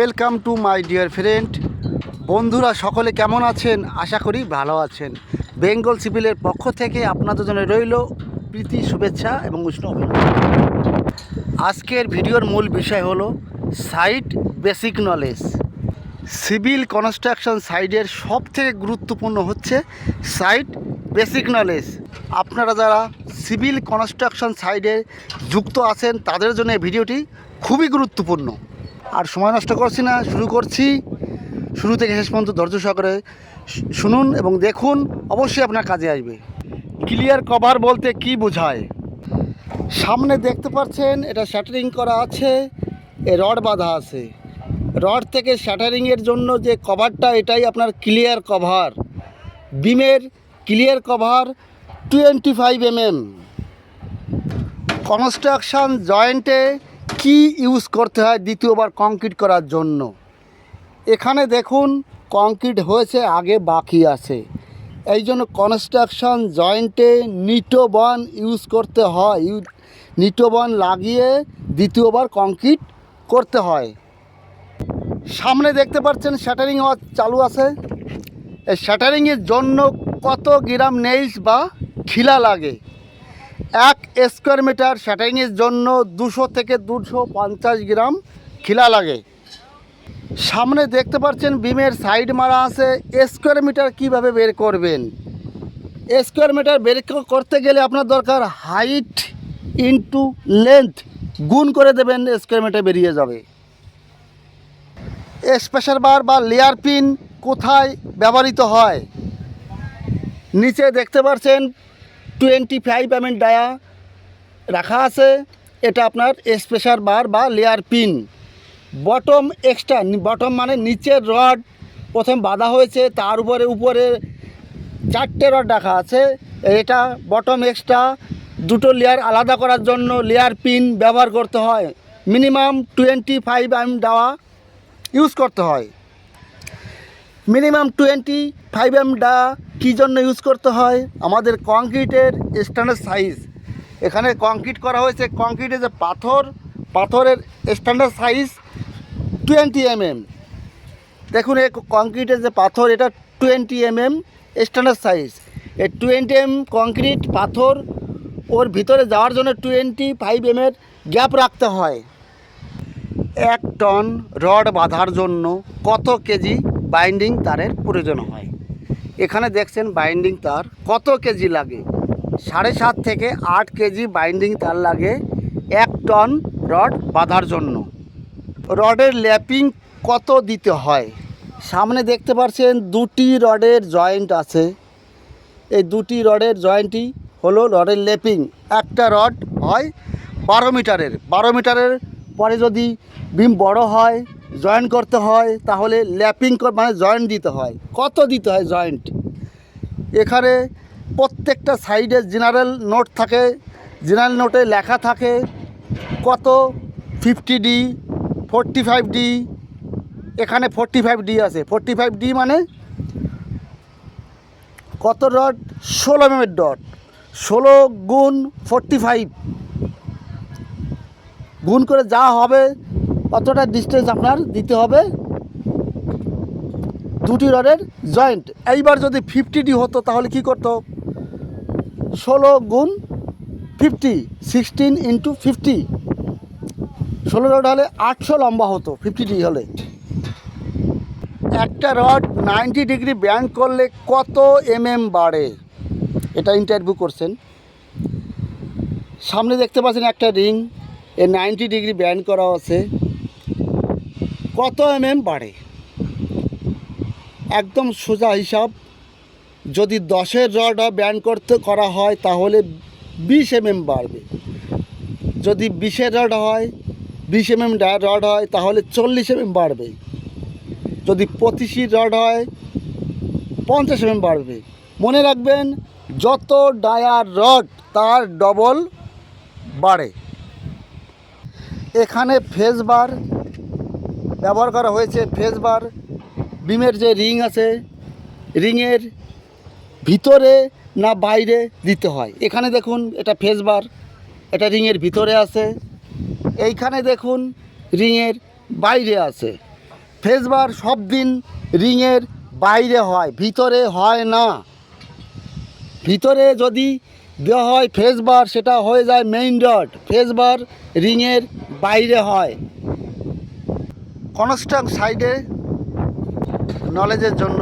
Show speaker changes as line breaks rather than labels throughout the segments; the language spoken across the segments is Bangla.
Welcome to my dear friend বন্ধুরা, সকলে কেমন আছেন? আশা করি ভালো আছেন। বেঙ্গল সিভিলের পক্ষ থেকে আপনাদের জন্য রইল প্রীতি শুভেচ্ছা এবং উষ্ণ অভিনন্দন। আজকের ভিডিওর মূল বিষয় হলো site basic knowledge. Civil construction সাইডের সব থেকে গুরুত্বপূর্ণ হচ্ছে সাইট বেসিক নলেজ। আপনারা যারা সিভিল কনস্ট্রাকশন সাইডে যুক্ত আছেন, তাদের জন্য ভিডিওটি খুবই গুরুত্বপূর্ণ। আর সময় নষ্ট করছি না, শুরু করছি। শুরু থেকে শেষ পর্যন্ত ধৈর্য সহকারে শুনুন এবং দেখুন, অবশ্যই আপনার কাজে আসবে। ক্লিয়ার কভার বলতে কি বোঝায়? সামনে দেখতে পাচ্ছেন, এটা শ্যাটারিং করা আছে, এ রড বাঁধা আছে। রড থেকে শ্যাটারিংয়ের জন্য যে কভারটা এটাই আপনার ক্লিয়ার কভার বিমের clear cover twenty five MM construction জয়েন্টে কি ইউজ করতে হয় দ্বিতীয়বার কংক্রিট করার জন্য? এখানে দেখুন কংক্রিট হয়েছে, আগে বাকি আছে। এই জন্য কনস্ট্রাকশন জয়েন্টে নিটোবন ইউজ করতে হয়। ইউ- নিটোবন লাগিয়ে দ্বিতীয়বার কংক্রিট করতে হয়। সামনে দেখতে পাচ্ছেন শ্যাটারিং চালু আছে। এই শ্যাটারিংয়ের জন্য কত গ্রাম নেইলস বা খিলা লাগে? এক স্কোয়ার মিটার শ্যাটারিংয়ের জন্য দুশো থেকে দুশো পঞ্চাশ গ্রাম খিলা লাগে। সামনে দেখতে পাচ্ছেন বিমের সাইড মারা আছে। স্কোয়ার মিটার কীভাবে বের করবেন? স্কোয়ার মিটার বের করতে গেলে আপনার দরকার হাইট ইনটু লেন্থ গুণ করে দেবেন স্কোয়ার মিটার বেরিয়ে যাবে। স্পেশাল বার বা লেয়ার পিন কোথায় ব্যবহৃত হয়? নিচে দেখতে পাচ্ছেন টোয়েন্টি ফাইভ এম ডায়া রাখা আছে। এটা আপনার স্পেশাল বার বা layer pin. Bottom extra bottom মানে নিচের রড। প্রথম বাঁধা হয়েছে, তার উপরে উপরে চারটে রড রাখা আছে। এটা বটম এক্সট্রা, দুটো লেয়ার আলাদা করার জন্য লেয়ার পিন ব্যবহার করতে হয়। মিনিমাম টোয়েন্টি ফাইভ এম দেওয়া ইউজ করতে হয়। মিনিমাম টোয়েন্টি ফাইভ এম ডা কী জন্য ইউজ করতে হয়? আমাদের কংক্রিটের স্ট্যান্ডার্ড সাইজ এখানে কংক্রিট করা হয়েছে, কংক্রিটের যে পাথর, পাথরের standard size twenty M M দেখুন, এই কংক্রিটের যে পাথর, এটা টোয়েন্টি এমএম স্ট্যান্ডার্ড সাইজ এই টোয়েন্টি এম কংক্রিট, পাথর, ওর ভিতরে যাওয়ার জন্য টোয়েন্টি ফাইভ এমের গ্যাপ রাখতে হয়। এক টন রড বাঁধার জন্য কত কেজি বাইন্ডিং তারের প্রয়োজন হয়। এখানে দেখছেন বাইন্ডিং তার কত কেজি লাগে? সাড়ে সাত থেকে আট কেজি বাইন্ডিং তার লাগে এক টন রড বাঁধার জন্য। রডের ল্যাপিং কত দিতে হয়? সামনে দেখতে পাচ্ছেন দুটি রডের জয়েন্ট আছে। এই দুটি রডের জয়েন্টই হলো রডের ল্যাপিং। একটা রড হয় বারো মিটারের। বারো মিটারের পরে যদি বিম বড় হয় জয়েন্ট করতে হয়, তাহলে ল্যাপিং মানে জয়েন্ট দিতে হয়। কত দিতে হয় জয়েন্ট? এখানে প্রত্যেকটা সাইডে জেনারেল নোট থাকে। জেনারেল নোটে লেখা থাকে কত? Fifty D, forty five D, এখানে ফোরটি ফাইভ ডি আছে। ফোরটি ফাইভ ডি মানে কত ডট? ষোলো এমের ডট। ষোলো গুণ ফোরটি ফাইভ। গুণ করে যা হবে, অতটা ডিস্টেন্স আপনার দিতে হবে। দুটি রডের জয়েন্ট এইবার যদি ফিফটি ডি হতো, তাহলে কি করতো? ষোলো গুণ ফিফটি সিক্সটিন ইন্টু ফিফটি ষোলো রড হলে আটশো লম্বা হতো ফিফটি ডি হলে। একটা রড নাইনটি ডিগ্রি ব্যান্ড করলে কত এমএম বাড়ে? এটা ইন্টারভিউ করছেন। সামনে দেখতে পাচ্ছেন একটা রিং এ নাইনটি ডিগ্রি ব্যান্ড করা আছে। কত এম এম বাড়ে? একদম সোজা হিসাব। যদি দশের রড ব্যান্ড করতে করা হয়, তাহলে বিশ এমএম বাড়বে। যদি বিশের রড হয়, বিশ এমএম রড হয়, তাহলে চল্লিশ এমএম বাড়বে। যদি পঁচিশি রড হয়, পঞ্চাশ এমএম বাড়বে। মনে রাখবেন, যত ডায়ার রড, তার ডবল বাড়ে। এখানে ফেস বার ব্যবহার করা হয়েছে, ফেস বার। বিমের যে রিং আছে, রিংয়ের ভিতরে না বাইরে দিতে হয়। এখানে দেখুন, এটা ফেস বার, এটা রিংয়ের ভিতরে আছে। এইখানে দেখুন, রিংয়ের বাইরে আছে। ফেসবার সব দিন রিংয়ের বাইরে হয়, ভিতরে হয় না। ভিতরে যদি দেওয়া হয় ফেসবার সেটা হয়ে যায় মেইন রড ফেসবার রিংয়ের বাইরে হয়। কনস্ট্রাক্ট সাইডে নলেজের জন্য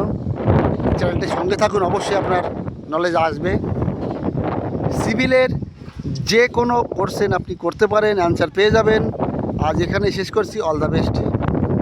চ্যানেলটির সঙ্গে থাকুন, অবশ্যই আপনার নলেজ আসবে। সিভিলের যে কোনো কোর্সেন আপনি করতে পারেন অ্যান্সার পেয়ে যাবেন। আজ এখানে শেষ করছি অল দ্য বেস্ট